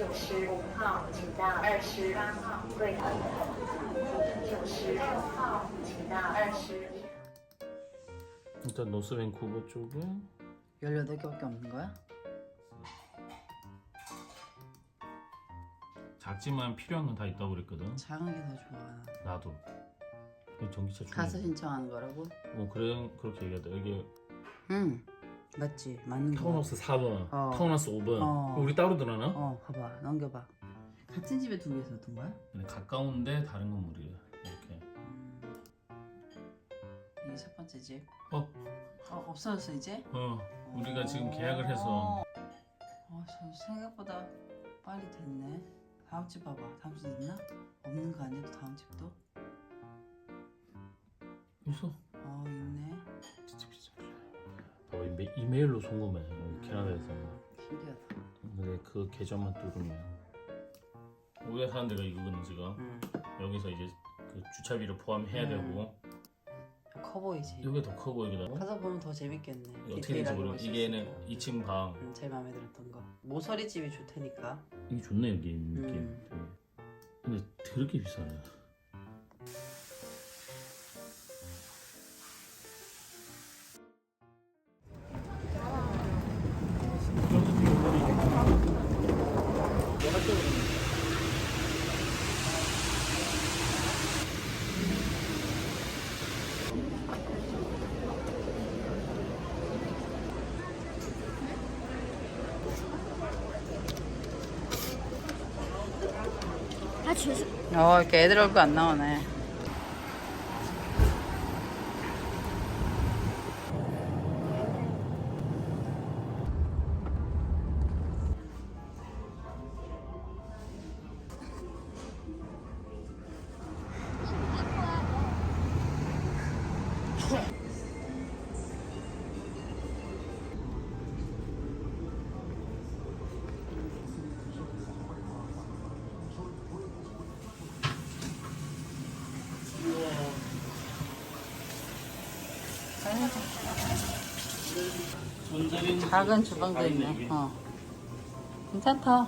九十五号，请到二十八号柜台。九十六号，请到二十一。 일단 노스밴쿠버 쪽에 18개밖에 없는 거야? 작지만 필요한 건 다 있다고 그랬거든. 작은 게 더 좋아 나도. 이 전기차 충전. 가서 신청하는 거라고? 뭐 그래 그렇게 얘기하다. 여기 응 맞지 맞는 거 타운하우스 4번, 어. 타운하우스 5번. 어. 우리 따로 들어나? 어 봐봐 넘겨봐 같은 집에 두개 있었던 거야? 근데 가까운데 다른 건물이야. 이렇게. 음. 이게 첫 번째 집 어, 어, 없어졌어 이제? 어. 우리가 지금 계약을 해서 어, 저 생각보다 빨리 됐네 다음 집 봐봐 다음 집 있나? 없는 거 아니야 또 다음 집도? 있어. 이메, 이메일로 송금해. 여기 캐나다에서. 신기하다 근데 그 계좌만 뚫으면 우리가 사는 데가 이거거든 지금. 응. 여기서 이제 그 주차비를 포함해야 음. 되고 커 보이지? 여기 더 커 보이거든. 가서 보면 더 재밌겠네 어떻게 될지 디테일하게 모르. 이게는 있으니까. 2층 방. 음, 제일 마음에 들었던 거 모서리 집이 좋다니까 이게 좋네 여기 느낌. 음. 되게. 근데 더럽게 비싸네. 아, 죄송. 어 이렇게 애들 얼굴 안 나오네 작은 주방도 있네. 어. 괜찮다.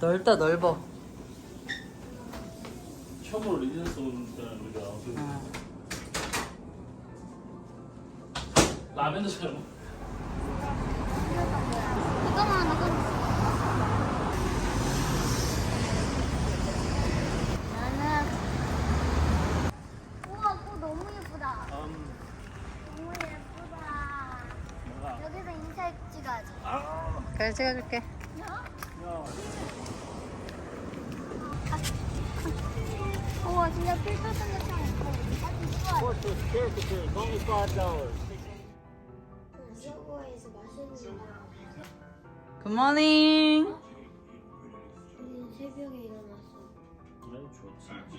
넓다 넓어. 처음으로 리젠스 오는 우리가 어. 라벤더처럼 이거만 하고. 나는. 우와, 꽃 너무 예쁘다. 너무 예쁘다. 인사 찍어야지. 그래 찍어줄게 우와, 진짜 필터 생겼잖아. 서버에서 맛있는 거. 굿모닝 우리 새벽에 일어났어.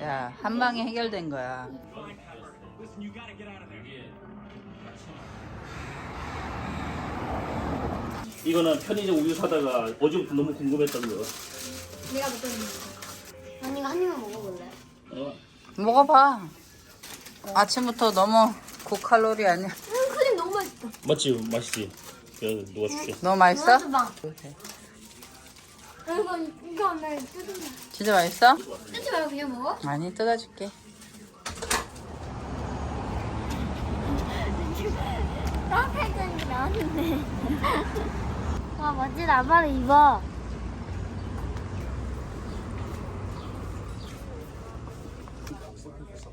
야 한 방에 해결된 거야 이거는 편의점 우유 사다가 어제부터 너무 궁금했던 거. 내가 먹고 있는 거. 언니가 한 입만 먹어볼래? 어. 먹어봐 아침부터 너무 고칼로리 아니야 음, 크림 너무 맛있다. 맞지 맛있지. 내가 누가 줄게. 너무 맛있어? 봐. 이거 이거 내 뜯으면 진짜 맛있어? 뜯지 말고 그냥 먹어? 많이 뜯어줄게 따뜻한 게 나왔는데. 와 멋진 아바를 입어.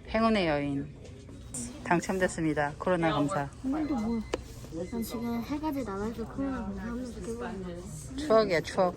행운의 여인 당첨됐습니다 코로나 검사 오늘도 뭐? 난 지금 세 가지 나눠서 코로나 검사하면서 들고 있는데. 추억이야 추억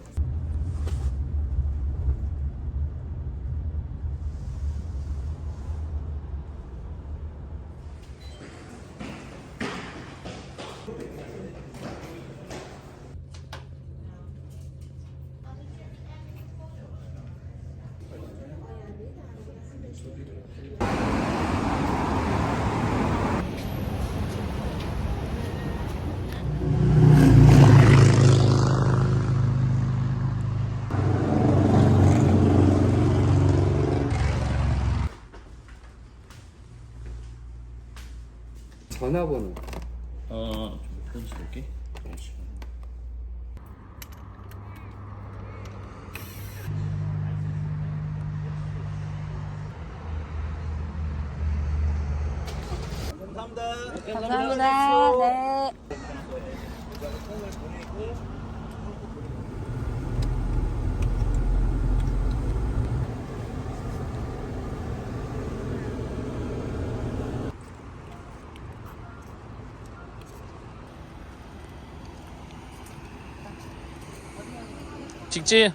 전화번호. 어, 좀 보여줄게. 네, 감사합니다. 감사합니다. 직진.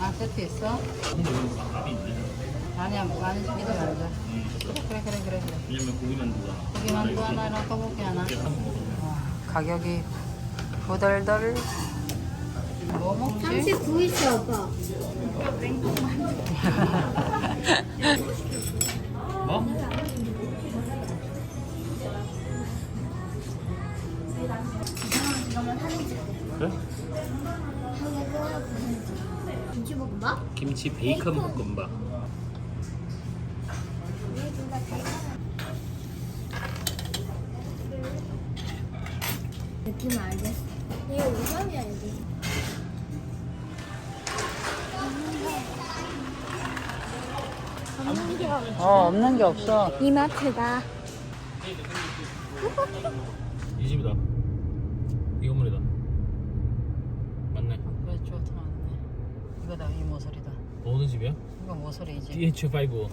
아 세트 있어? 아니야 뭐 많이 시키지 말자. 그래 그래 그래 그래. 그래. 왜냐면 고기만 누가. 고기 만두 하나랑 떡볶이 하나. 와, 가격이 후덜덜. 뭐 먹지? 39 있어 오빠 뭐? 그래? 김치볶음밥? 김치 베이컨 볶음밥. 느낌 알겠어 이거 우선이야 여기 없는 게 없어 어 없는 게 없어. 이마트다 이 집이다. 이 건물이다. 맞네. 왜 좋다 않네. 이거다 이 모서리다. 어느 집이야? 이거 모서리지. DH5.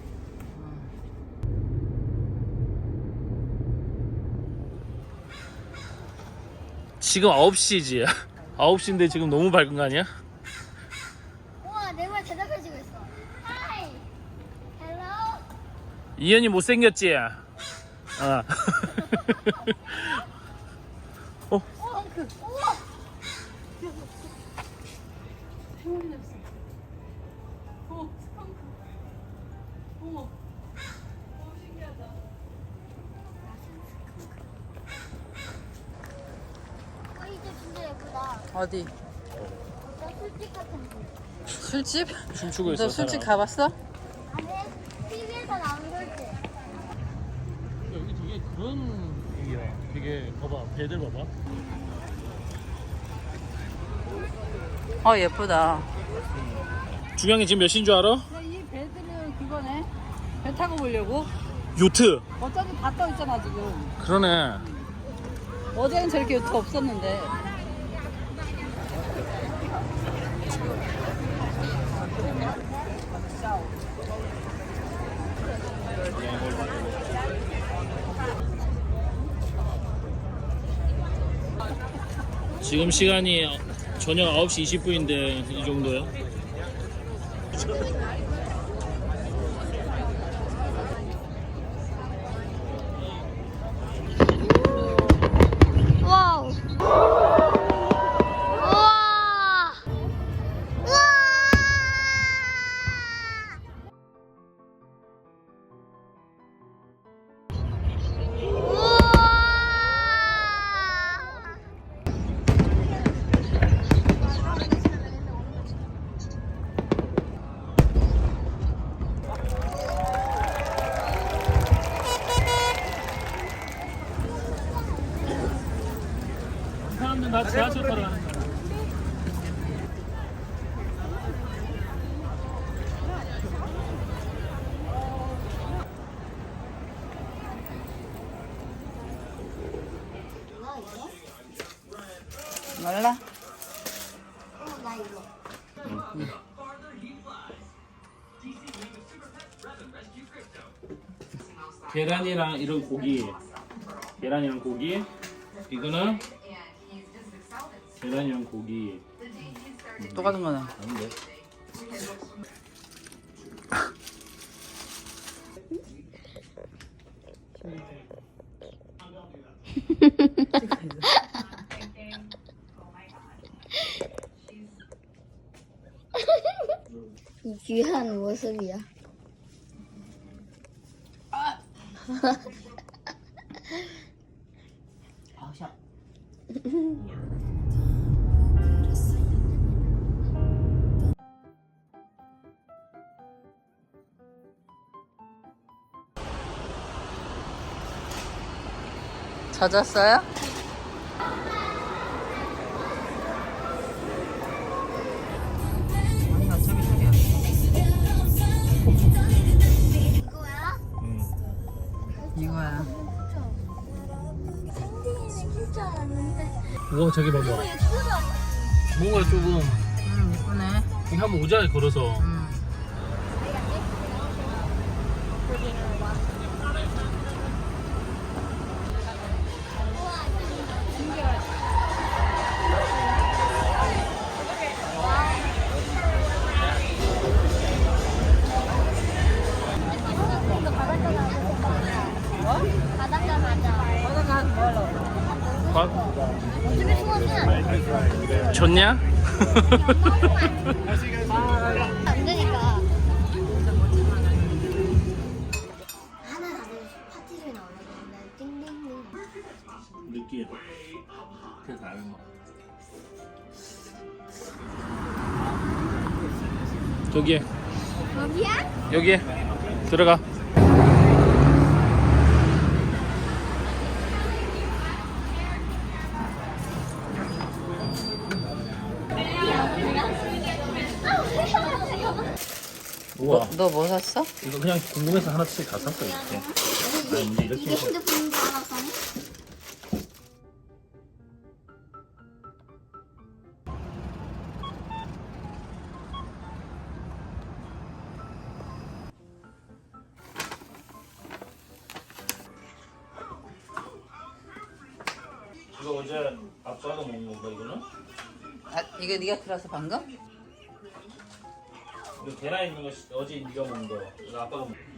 지금 9시지. 9시인데 지금 너무 밝은 거 아니야? 우와 내 말 대답해주고 있어 하이 헬로 이현이 못생겼지? 어. 어? 어디? 나 술집 같은 거. 술집? 춤추고 있어. 너 술집 사람. 가봤어? 안에 TV에서 나온 술집. 여기 되게 그런 얘기야. 되게 봐봐. 배들 봐봐. 어 예쁘다. 주경이 지금 몇 시인 줄 알아? 이 배들은 그거네. 배 타고 보려고? 요트. 어차피 다떠 있잖아 지금. 그러네. 어제는 저렇게 요트 없었는데. 지금 시간이 저녁 9시 20분인데 이 정도야? 다 지하철 타러 가는 거야. 몰라? 어, 나 이거. 계란이랑 이런 고기. 계란이랑 고기. 이거는 계란이랑 고기. 똑같은 거네. 아닌데. 이 귀한 모습이야. 젖었어요? 우와 저기 봐봐 뭔가 조금 음 예쁘네. 여기 한번 오자 걸어서 음. 좋냐? 저기에 여기야? 여기에 들어가 우와 너 뭐 샀어? 이거 그냥 궁금해서 하나씩 다 샀어 이렇게 아니 근데 이렇게 이게 핸드폰인 줄 알았다니? 이거 네가 들어서 방금? 이거 계란 있는 거 어제 네가 먹은 거 이거 아빠가 먹은 거